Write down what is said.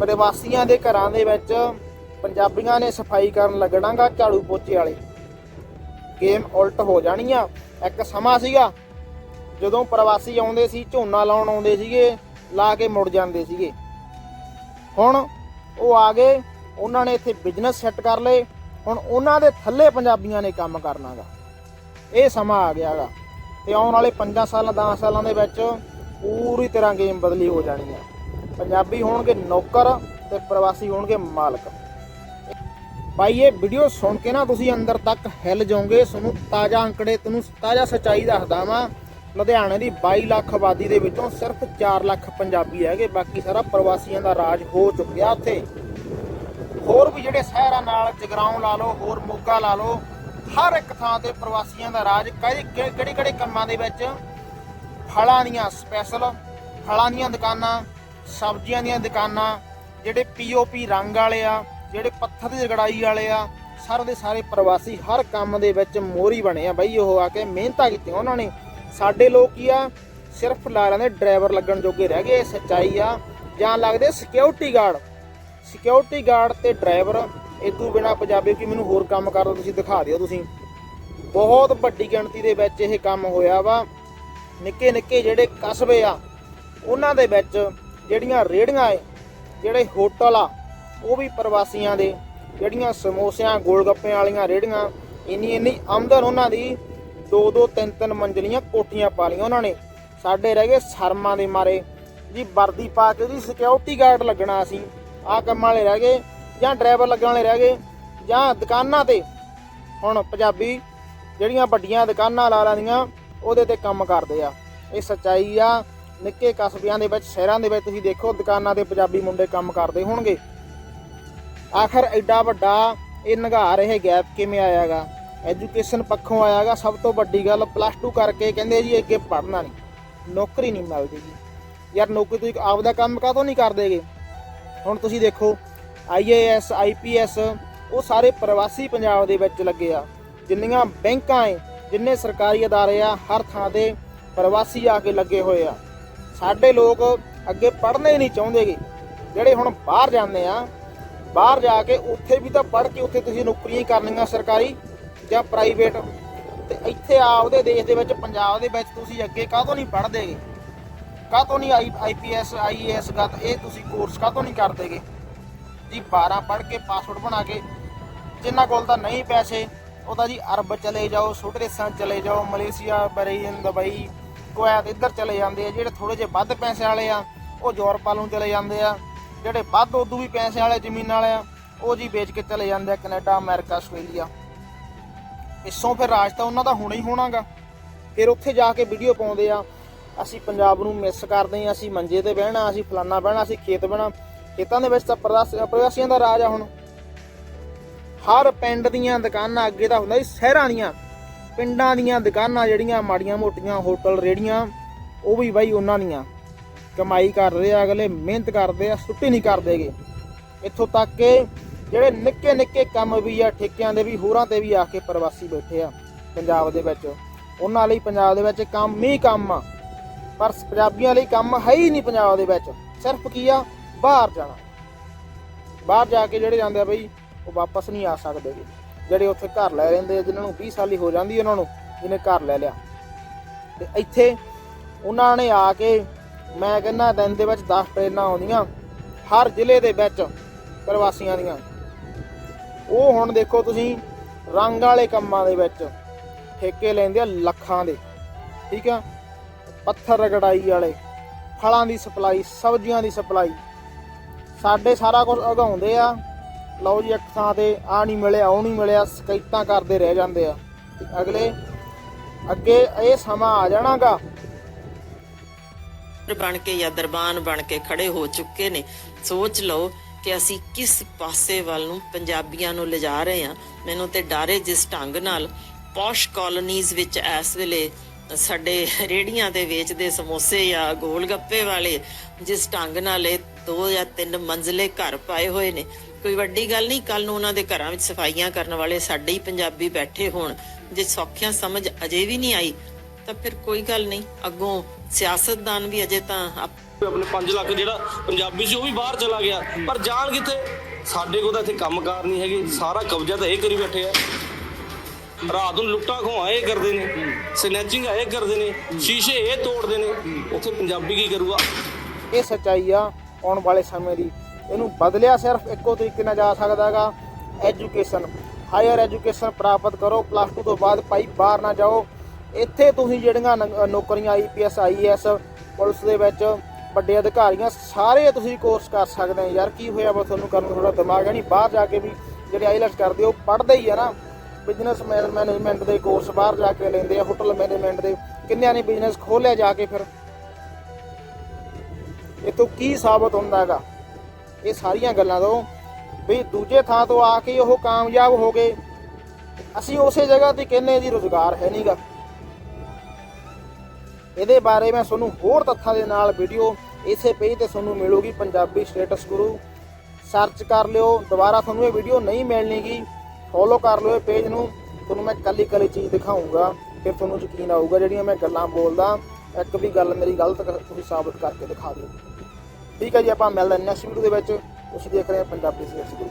ਪ੍ਰਵਾਸੀਆਂ ਦੇ ਘਰਾਂ ਦੇ ਵਿੱਚ ਪੰਜਾਬੀਆਂ ਨੇ ਸਫ਼ਾਈ ਕਰਨ ਲੱਗਣਾਗਾ ਝਾੜੂ ਪੋਚੇ ਵਾਲੇ। ਗੇਮ ਉਲਟ ਹੋ ਜਾਣੀ ਆ ਇੱਕ ਸਮਾਂ ਸੀਗਾ ਜਦੋਂ ਪ੍ਰਵਾਸੀ ਆਉਂਦੇ ਸੀ, ਝੋਨਾ ਲਾਉਣ ਆਉਂਦੇ ਸੀਗੇ, ਲਾ ਕੇ ਮੁੜ ਜਾਂਦੇ ਸੀਗੇ। ਹੁਣ ਉਹ ਆ ਗਏ, ਉਹਨਾਂ ਨੇ ਇੱਥੇ ਬਿਜ਼ਨਸ ਸੈੱਟ ਕਰ ਲਏ। ਹੁਣ ਉਹਨਾਂ ਦੇ ਥੱਲੇ ਪੰਜਾਬੀਆਂ ਨੇ ਕੰਮ ਕਰਨਾਗਾ। ਇਹ ਸਮਾਂ ਆ ਗਿਆਗਾ ਤੇ ਆਉਣ ਵਾਲੇ 5 ਸਾਲਾਂ 10 ਸਾਲਾਂ ਦੇ ਵਿੱਚ ਪੂਰੀ ਤਰ੍ਹਾਂ ਗੇਮ ਬਦਲੀ ਹੋ ਜਾਣੀ ਹੈ ਪੰਜਾਬੀ ਹੋਣਗੇ ਨੌਕਰ ਤੇ ਪ੍ਰਵਾਸੀ ਹੋਣਗੇ ਮਾਲਕ। ਭਾਈ ਇਹ ਵੀਡੀਓ ਸੁਣ ਕੇ ਨਾ ਤੁਸੀਂ ਅੰਦਰ ਤੱਕ ਹਿੱਲ ਜਾਓਗੇ। ਤੁਹਾਨੂੰ ਤਾਜ਼ਾ ਅੰਕੜੇ, ਤੁਹਾਨੂੰ ਤਾਜ਼ਾ ਸੱਚਾਈ ਦੱਸਦਾ ਵਾਂ। ਲੁਧਿਆਣੇ ਦੀ 22 ਲੱਖ ਆਬਾਦੀ ਦੇ ਵਿੱਚੋਂ ਸਿਰਫ 4 ਲੱਖ ਪੰਜਾਬੀ ਹੈਗੇ। ਬਾਕੀ ਸਾਰਾ ਪ੍ਰਵਾਸੀਆਂ ਦਾ ਰਾਜ ਹੋ ਚੁੱਕਿਆ ਉੱਥੇ। ਹੋਰ ਵੀ ਜਿਹੜੇ ਸ਼ਹਿਰਾਂ ਨਾਲ ਜਗਰਾਉਂ ਲਾ ਲਓ, ਹੋਰ ਮੋਗਾ ਲਾ ਲਓ, ਹਰ ਇੱਕ ਥਾਂ ਤੇ ਪ੍ਰਵਾਸੀਆਂ ਦਾ ਰਾਜ ਕਿਹੜੇ ਕਿਹੜੇ ਕਿਹੜੇ ਕੰਮਾਂ ਦੇ ਵਿੱਚ ਫਲਾਂ ਦੀਆਂ ਸਪੈਸ਼ਲ ਫਲਾਂ ਦੀਆਂ ਦੁਕਾਨਾਂ ਸਬਜ਼ੀਆਂ ਦੀਆਂ ਦੁਕਾਨਾਂ, ਜਿਹੜੇ ਪੀਓਪੀ ਰੰਗ ਵਾਲੇ ਆ, ਜਿਹੜੇ ਪੱਥਰ ਦੀ ਜਗੜਾਈ ਵਾਲੇ ਆ, ਸਾਰੇ ਦੇ ਸਾਰੇ ਪ੍ਰਵਾਸੀ ਹਰ ਕੰਮ ਦੇ ਵਿੱਚ ਮੋਰੀ ਬਣੇ ਆ ਬਈ। ਉਹ ਆ ਕੇ ਮਿਹਨਤਾਂ ਕੀਤੀਆਂ ਉਹਨਾਂ ਨੇ। ਸਾਡੇ ਲੋਕ ਕੀ ਆ, ਸਿਰਫ ਲਾਰਾਂ ਦੇ ਡਰਾਈਵਰ ਲੱਗਣ ਜੋਗੇ ਰਹਿ ਗਏ, ਸੱਚਾਈ ਆ। ਜਾਂ ਲੱਗਦੇ ਸਿਕਿਉਰਿਟੀ ਗਾਰਡ ਸਿਕਿਉਰਿਟੀ ਗਾਰਡ ਤੇ ਡਰਾਈਵਰ ਇਦੋਂ ਬਿਨਾ ਪੰਜਾਬੀ ਕਿ ਮੈਨੂੰ ਹੋਰ ਕੰਮ ਕਰ ਦਿਓ ਤੁਸੀਂ ਦਿਖਾ ਦਿਓ ਤੁਸੀਂ। ਬਹੁਤ ਵੱਡੀ ਗਿਣਤੀ ਦੇ ਵਿੱਚ ਇਹ ਕੰਮ ਹੋਇਆ ਵਾ। ਨਿੱਕੇ ਨਿੱਕੇ ਜਿਹੜੇ ਕਸਬੇ ਆ, ਉਹਨਾਂ ਦੇ ਵਿੱਚ ਜਿਹੜੀਆਂ ਰੇੜੀਆਂ ਏ, ਜਿਹੜੇ ਹੋਟਲ ਆ, ਉਹ ਵੀ ਪ੍ਰਵਾਸੀਆਂ ਦੇ, ਜਿਹੜੀਆਂ ਸਮੋਸਿਆਂ, ਗੋਲਗੱਪਿਆਂ ਵਾਲੀਆਂ ਰੇੜੀਆਂ ਇੰਨੀ ਇੰਨੀ ਆਮਦਨ ਉਹਨਾਂ ਦੀ, ਦੋ ਦੋ, ਤਿੰਨ ਤਿੰਨ ਮੰਜ਼ਲੀਆਂ ਕੋਠੀਆਂ ਪਾ ਲਈਆਂ ਉਹਨਾਂ ਨੇ। ਸਾਡੇ ਰਹਿ ਗਏ ਸ਼ਰਮਾਂ ਦੇ ਮਾਰੇ। ਜੀ, ਵਰਦੀ ਪਾ ਕੇ ਜੀ ਸਿਕਿਉਰਿਟੀ ਗਾਰਡ ਲੱਗਣਾ ਸੀ ਆਹ ਕੰਮਾਂ ਵਾਲੇ ਰਹਿ ਗਏ, ਜਾਂ ਡਰਾਈਵਰ ਲੱਗਣ ਵਾਲੇ ਰਹਿ ਗਏ, ਜਾਂ ਦੁਕਾਨਾਂ ਤੇ। ਹੁਣ ਪੰਜਾਬੀ ਜਿਹੜੀਆਂ ਵੱਡੀਆਂ ਦੁਕਾਨਾਂ ਲਾ ਲਾਂਦੀਆਂ ਉਹਦੇ ਤੇ ਕੰਮ ਕਰਦੇ ਆ। ਇਹ ਸੱਚਾਈ ਆ ਨਿੱਕੇ ਕਸਬਿਆਂ ਦੇ ਵਿੱਚ, ਸ਼ਹਿਰਾਂ ਦੇ ਵਿੱਚ ਤੁਸੀਂ ਦੇਖੋ, ਦੁਕਾਨਾਂ ਤੇ ਪੰਜਾਬੀ ਮੁੰਡੇ ਕੰਮ ਕਰਦੇ ਹੋਣਗੇ। ਆਖਰ ਐਡਾ ਵੱਡਾ ਇਹ ਨਿਗਾਰ, ਇਹ ਗੈਪ ਕਿਵੇਂ ਆਇਆਗਾ? ਐਜੂਕੇਸ਼ਨ ਪੱਖੋਂ ਆਇਆਗਾ, ਸਭ ਤੋਂ ਵੱਡੀ ਗੱਲ ਪਲੱਸ 2 ਕਰਕੇ ਕਹਿੰਦੇ ਜੀ ਅੱਗੇ ਪੜ੍ਹਨਾ ਨਹੀਂ। ਨੌਕਰੀ ਨਹੀਂ ਮਿਲਦੀ ਜੀ। ਯਾਰ ਨੌਕਰੀ ਤੁਸੀਂ ਆਪਦਾ ਕੰਮ ਕਾਹਤੋਂ ਨਹੀਂ ਕਰਦੇਗੇ? ਹੁਣ ਤੁਸੀਂ ਦੇਖੋ ਆਈਏਐਸ ਆਈਪੀਐਸ ਉਹ ਸਾਰੇ ਪ੍ਰਵਾਸੀ ਪੰਜਾਬ ਦੇ ਵਿੱਚ ਲੱਗੇ ਆ। ਜਿੰਨੀਆਂ ਬੈਂਕਾਂ ਏ, ਜਿੰਨੇ ਸਰਕਾਰੀ ਅਦਾਰੇ ਆ, ਹਰ ਥਾਂ ਤੇ ਪ੍ਰਵਾਸੀ ਆ ਕੇ ਲੱਗੇ ਹੋਏ ਆ। ਸਾਡੇ ਲੋਕ ਅੱਗੇ ਪੜ੍ਹਨੇ ਹੀ ਨਹੀਂ ਚਾਹੁੰਦੇਗੇ ਜਿਹੜੇ ਹੁਣ ਬਾਹਰ ਜਾਂਦੇ ਆ, ਬਾਹਰ ਜਾ ਕੇ ਉੱਥੇ ਵੀ ਤਾਂ ਪੜ੍ਹ ਕੇ ਉੱਥੇ ਤੁਸੀਂ ਨੌਕਰੀਆਂ ਕਰਨੀਆਂ ਸਰਕਾਰੀ ਜਾਂ ਪ੍ਰਾਈਵੇਟ ਤੇ ਇੱਥੇ ਆਪਦੇ ਦੇਸ਼ ਦੇ ਵਿੱਚ, ਪੰਜਾਬ ਦੇ ਵਿੱਚ ਤੁਸੀਂ ਅੱਗੇ ਕਾਹਤੋਂ ਨਹੀਂ ਪੜ੍ਹਦੇਗੇ ਕਾਹਤੋਂ ਨਹੀਂ ਆਈ ਆਈਪੀਐਸ ਆਈਏਐਸ ਦਾ ਇਹ ਤੁਸੀਂ ਕੋਰਸ ਕਾਹਤੋਂ ਨਹੀਂ ਕਰਦੇਗੇ ਜੀ 12 ਪੜ੍ਹ ਕੇ ਪਾਸਪੋਰਟ ਬਣਾ ਕੇ, ਜਿਨ੍ਹਾਂ ਕੋਲ ਤਾਂ ਨਹੀਂ ਪੈਸੇ ਉਹ ਤਾਂ ਜੀ ਅਰਬ ਚਲੇ ਜਾਓ ਛੋਟੇ ਚਲੇ ਜਾਓ, ਮਲੇਸ਼ੀਆ ਬਰੇਨ ਦੁਬਈ ਕੁਵੈਤ ਇੱਧਰ ਚਲੇ ਜਾਂਦੇ ਆ, ਜਿਹੜੇ ਥੋੜੇ ਜਿਹੇ ਵੱਧ ਪੈਸੇ ਵਾਲੇ ਆ, ਉਹ ਯੂਰਪ ਵੱਲ ਨੂੰ ਚਲੇ ਜਾਂਦੇ ਆ। ਜਿਹੜੇ ਵੱਧ ਉਦੋਂ ਵੀ ਪੈਸੇ ਵਾਲੇ, ਜ਼ਮੀਨ ਵਾਲੇ ਆ, ਉਹ ਜੀ ਵੇਚ ਕੇ ਚਲੇ ਜਾਂਦੇ ਆ ਕੈਨੇਡਾ, ਅਮਰੀਕਾ, ਆਸਟ੍ਰੇਲੀਆ। ਇਸੋਂ ਫਿਰ ਰਾਜ ਤਾਂ ਉਹਨਾਂ ਦਾ ਹੋਣਾ ਹੀ ਹੋਣਾਗਾ। ਫਿਰ ਉੱਥੇ ਜਾ ਕੇ ਵੀਡੀਓ ਪਾਉਂਦੇ ਆ, ਅਸੀਂ ਪੰਜਾਬ ਨੂੰ ਮਿਸ ਕਰਦੇ ਆ, ਅਸੀਂ ਮੰਜੇ ਤੇ ਬਹਿਣਾ, ਅਸੀਂ ਫਲਾਨਾ ਬਹਿਣਾ, ਅਸੀਂ ਖੇਤ ਬਹਿਣਾ। ਖੇਤਾਂ ਦੇ ਵਿੱਚ ਤਾਂ ਪ੍ਰਵਾਸ- ਪ੍ਰਵਾਸੀਆਂ ਦਾ ਰਾਜ ਆ ਹੁਣ। ਹਰ ਪਿੰਡ ਦੀਆਂ ਦੁਕਾਨਾਂ ਅੱਗੇ ਤਾਂ ਹੁੰਦਾ ਸੀ, ਸ਼ਹਿਰਾਂ ਦੀਆਂ। ਪਿੰਡਾਂ ਦੀਆਂ ਦੁਕਾਨਾਂ ਜਿਹੜੀਆਂ ਮਾੜੀਆਂ ਮੋਟੀਆਂ ਹੋਟਲ ਰੇੜੀਆਂ, ਉਹ ਵੀ ਬਾਈ ਉਹਨਾਂ ਦੀਆਂ। ਕਮਾਈ ਕਰਦੇ ਆ ਅਗਲੇ, ਮਿਹਨਤ ਕਰਦੇ ਆ, ਸੁੱਟੀ ਨਹੀਂ ਕਰਦੇਗੇ ਇੱਥੋਂ ਤੱਕ ਕਿ ਜਿਹੜੇ ਨਿੱਕੇ ਨਿੱਕੇ ਕੰਮ ਵੀ ਆ, ਠੇਕਿਆਂ ਦੇ ਵੀ, ਹੋਰਾਂ ਤੇ ਵੀ ਆ ਕੇ ਪ੍ਰਵਾਸੀ ਬੈਠੇ ਆ, ਪੰਜਾਬ ਦੇ ਵਿੱਚ। ਉਹਨਾਂ ਲਈ ਪੰਜਾਬ ਦੇ ਵਿੱਚ ਕੰਮ ਹੀ ਕੰਮ ਆ। ਪਰ ਪੰਜਾਬੀਆਂ ਲਈ ਕੰਮ ਹੈ ਹੀ ਨਹੀਂ ਪੰਜਾਬ ਦੇ ਵਿੱਚ। ਸਿਰਫ ਕੀ ਆ? ਬਾਹਰ ਜਾਣਾ। ਬਾਹਰ ਜਾ ਕੇ ਜਿਹੜੇ ਜਾਂਦੇ ਆ ਬਈ, ਉਹ ਵਾਪਸ ਨਹੀਂ ਆ ਸਕਦੇ ਗੇ। ਜਿਹੜੇ ਉੱਥੇ ਘਰ ਲੈ ਲੈਂਦੇ ਆ, ਜਿਨ੍ਹਾਂ ਨੂੰ 20 ਸਾਲੀ ਹੋ ਜਾਂਦੀ ਉਹਨਾਂ ਨੂੰ ਜਿਹਨੇ ਘਰ ਲੈ ਲਿਆ। ਤੇ ਇੱਥੇ ਉਹਨਾਂ ਨੇ ਆ ਕੇ ਮੈਂ ਕਹਿੰਦਾ ਦਿਨ ਦੇ ਵਿੱਚ 10 ਟ੍ਰੇਨਾਂ ਆਉਂਦੀਆਂ, ਹਰ ਜ਼ਿਲ੍ਹੇ ਦੇ ਵਿੱਚ ਪ੍ਰਵਾਸੀਆਂ ਦੀਆਂ। ਉਹ ਹੁਣ ਦੇਖੋ ਤੁਸੀਂ, ਰੰਗ ਵਾਲੇ ਕੰਮਾਂ ਦੇ ਵਿੱਚ ਠੇਕੇ ਲੈਂਦੇ ਆ ਲੱਖਾਂ ਦੇ, ਠੀਕ ਆ? ਪੱਥਰ ਰਗੜਾਈ ਵਾਲੇ, ਫਲਾਂ ਦੀ ਸਪਲਾਈ, ਸਬਜ਼ੀਆਂ ਦੀ ਸਪਲਾਈ। ਸਾਡੇ ਸਾਰਾ ਕੁਝ ਉਗਾਉਂਦੇ ਆ ਲਓ ਜੀ, ਇੱਕ ਥਾਂ ਤੇ ਆ ਨਹੀਂ ਮਿਲਿਆ, ਉਹ ਨਹੀਂ ਮਿਲਿਆ, ਸ਼ਿਕਾਇਤਾਂ ਕਰਦੇ ਰਹਿ ਜਾਂਦੇ ਆ। ਅਗਲੇ, ਅੱਗੇ ਇਹ ਸਮਾਂ ਆ ਜਾਣਾਗਾ। ਬਣ ਕੇ ਜਾਂ ਦਰਬਾਨ ਬਣ ਕੇ ਖੜੇ ਹੋ ਚੁੱਕੇ ਨੇ। ਸੋਚ ਲਓ ਕਿ ਅਸੀਂ ਕਿਸ ਪਾਸੇ ਵੱਲ ਨੂੰ ਪੰਜਾਬੀਆਂ ਨੂੰ ਲਿਜਾ ਰਹੇ ਹਾਂ। ਮੈਨੂੰ ਤੇ ਡਾਰੇ ਜਿਸ ਢੰਗ ਨਾਲ ਪੌਸ਼ ਕਾਲੋਨੀਜ਼ ਵਿੱਚ ਇਸ ਵੇਲੇ ਸਾਡੇ ਰੇੜੀਆਂ ਤੇ ਵੇਚਦੇ ਸਮੋਸੇ ਜਾਂ ਗੋਲ ਗੱਪੇ ਵਾਲੇ ਜਿਸ ਢੰਗ ਨਾਲ ਇਹ ਦੋ ਜਾਂ ਤਿੰਨ ਮੰਜ਼ਲੇ ਘਰ ਪਾਏ ਹੋਏ ਨੇ। ਕੋਈ ਵੱਡੀ ਗੱਲ ਨਹੀਂ ਕੱਲ ਨੂੰ ਉਹਨਾਂ ਦੇ ਘਰਾਂ ਵਿੱਚ ਸਫਾਈਆਂ ਕਰਨ ਵਾਲੇ ਸਾਡੇ ਹੀ ਪੰਜਾਬੀ ਬੈਠੇ ਹੋਣ। ਜੇ ਸੌਖਿਆਂ ਸਮਝ ਅਜੇ ਵੀ ਨਹੀਂ ਆਈ ਤਾਂ ਫਿਰ ਕੋਈ ਗੱਲ ਨਹੀਂ ਅੱਗੋਂ ਸਿਆਸਤਦਾਨ ਵੀ ਅਜੇ ਤਾਂ ਆਪ- ਆਪਣੇ 5 ਲੱਖ ਜਿਹੜਾ ਪੰਜਾਬੀ ਸੀ ਉਹ ਵੀ ਬਾਹਰ ਚਲਾ ਗਿਆ। ਪਰ ਜਾਣ ਕਿੱਥੇ? ਸਾਡੇ ਕੋਲ ਤਾਂ ਇੱਥੇ ਕੰਮਕਾਰ ਨਹੀਂ ਹੈਗੇ ਸਾਰਾ ਕਬਜ਼ਾ ਤਾਂ ਇਹ ਕਰੀ ਬੈਠੇ ਆ। ਰਾਤ ਨੂੰ ਲੁੱਟਾਂ ਖੋਹਾਂ ਇਹ ਕਰਦੇ ਨੇ ਸਨੈਚਿੰਗ ਇਹ ਕਰਦੇ ਨੇ ਸ਼ੀਸ਼ੇ ਇਹ ਤੋੜਦੇ ਨੇ। ਉੱਥੇ ਪੰਜਾਬੀ ਕੀ ਕਰੂਗਾ? ਇਹ ਸੱਚਾਈ ਆ ਆਉਣ ਵਾਲੇ ਸਮੇਂ ਦੀ। ਇਹਨੂੰ ਬਦਲਿਆ ਸਿਰਫ ਇੱਕੋ ਤਰੀਕੇ ਨਾਲ ਜਾ ਸਕਦਾ ਹੈਗਾ। ਐਜੂਕੇਸ਼ਨ ਹਾਇਰ ਐਜੂਕੇਸ਼ਨ ਪ੍ਰਾਪਤ ਕਰੋ। ਪਲੱਸ 2 ਤੋਂ ਬਾਅਦ ਭਾਈ ਬਾਹਰ ਨਾ ਜਾਓ। ਇੱਥੇ ਤੁਸੀਂ ਜਿਹੜੀਆਂ ਨ- ਨੌਕਰੀਆਂ ਆਈਪੀਐਸ ਆਈਐਸ ਪੁਲਿਸ ਦੇ ਵਿੱਚ ਵੱਡੇ ਅਧਿਕਾਰੀਆਂ, ਸਾਰੇ ਤੁਸੀਂ ਕੋਰਸ ਕਰ ਸਕਦੇ ਹੋ। ਯਾਰ, ਕੀ ਹੋਇਆ ਵਾ ਤੁਹਾਨੂੰ ਕਰਨ ਥੋੜਾ ਦਿਮਾਗ ਹੈ ਨਹੀਂ ਬਾਹਰ ਜਾ ਕੇ ਵੀ ਜਿਹੜੇ ਆਈਲੈਟਸ ਕਰਦੇ, ਉਹ ਪੜ੍ਹਦੇ ਹੀ ਆ ਨਾ। ਬਿਜ਼ਨਸ ਮੈਨੇਜਮੈਂਟ ਦੇ ਕੋਰਸ ਬਾਹਰ ਜਾ ਕੇ ਲੈਂਦੇ ਆ। ਹੋਟਲ ਮੈਨੇਜਮੈਂਟ ਦੇ। ਕਿੰਨਿਆਂ ਨੇ ਬਿਜ਼ਨਸ ਖੋਲਿਆ ਜਾ ਕੇ ਫਿਰ? ਇਹ ਤੋਂ ਕੀ ਸਾਬਤ ਹੁੰਦਾ ਹੈਗਾ? ਇਹ ਸਾਰੀਆਂ ਗੱਲਾਂ ਤੋਂ ਵੀ ਦੂਜੇ ਥਾਂ ਤੋਂ ਆ ਕੇ ਉਹ ਕਾਮਯਾਬ ਹੋ ਗਏ। ਅਸੀਂ ਉਸੇ ਜਗ੍ਹਾ ਤੇ ਕਹਿੰਨੇ ਜੀ ਰੋਜ਼ਗਾਰ ਹੈ ਨਹੀਂਗਾ ਇਹਦੇ ਬਾਰੇ ਮੈਂ ਤੁਹਾਨੂੰ ਹੋਰ ਤੱਥਾਂ ਦੇ ਨਾਲ ਵੀਡੀਓ ਇਸੇ ਪੇਜ ਤੇ ਤੁਹਾਨੂੰ ਮਿਲੂਗੀ, ਪੰਜਾਬੀ ਸਟੇਟਸ ਗੁਰੂ ਸਰਚ ਕਰ ਲਿਓ, ਦੁਬਾਰਾ ਤੁਹਾਨੂੰ ਇਹ ਵੀਡੀਓ ਨਹੀਂ ਮਿਲਣੀਗੀ। ਫੋਲੋ ਕਰ ਲਿਓ ਇਹ ਪੇਜ ਨੂੰ। ਤੁਹਾਨੂੰ ਮੈਂ ਕੱਲੀ ਕੱਲੀ ਚੀਜ਼ ਦਿਖਾਉਂਗਾ ਫਿਰ ਤੁਹਾਨੂੰ ਯਕੀਨ ਆਊਗਾ ਜਿਹੜੀਆਂ ਮੈਂ ਗੱਲਾਂ ਬੋਲਦਾ। ਇੱਕ ਵੀ ਗੱਲ ਮੇਰੀ ਗਲਤ ਤੁਸੀਂ ਸਾਬਤ ਕਰਕੇ ਦਿਖਾ ਦਿਓ। ਠੀਕ ਹੈ ਜੀ, ਆਪਾਂ ਮਿਲਦੇ ਹਾਂ ਨੈਕਸਟ ਵੀਡੀਓ ਦੇ ਵਿੱਚ। ਤੁਸੀਂ ਦੇਖ ਰਹੇ ਹੋ ਪੰਜਾਬੀ ਸਟੇਟਸ ਗੁਰੂ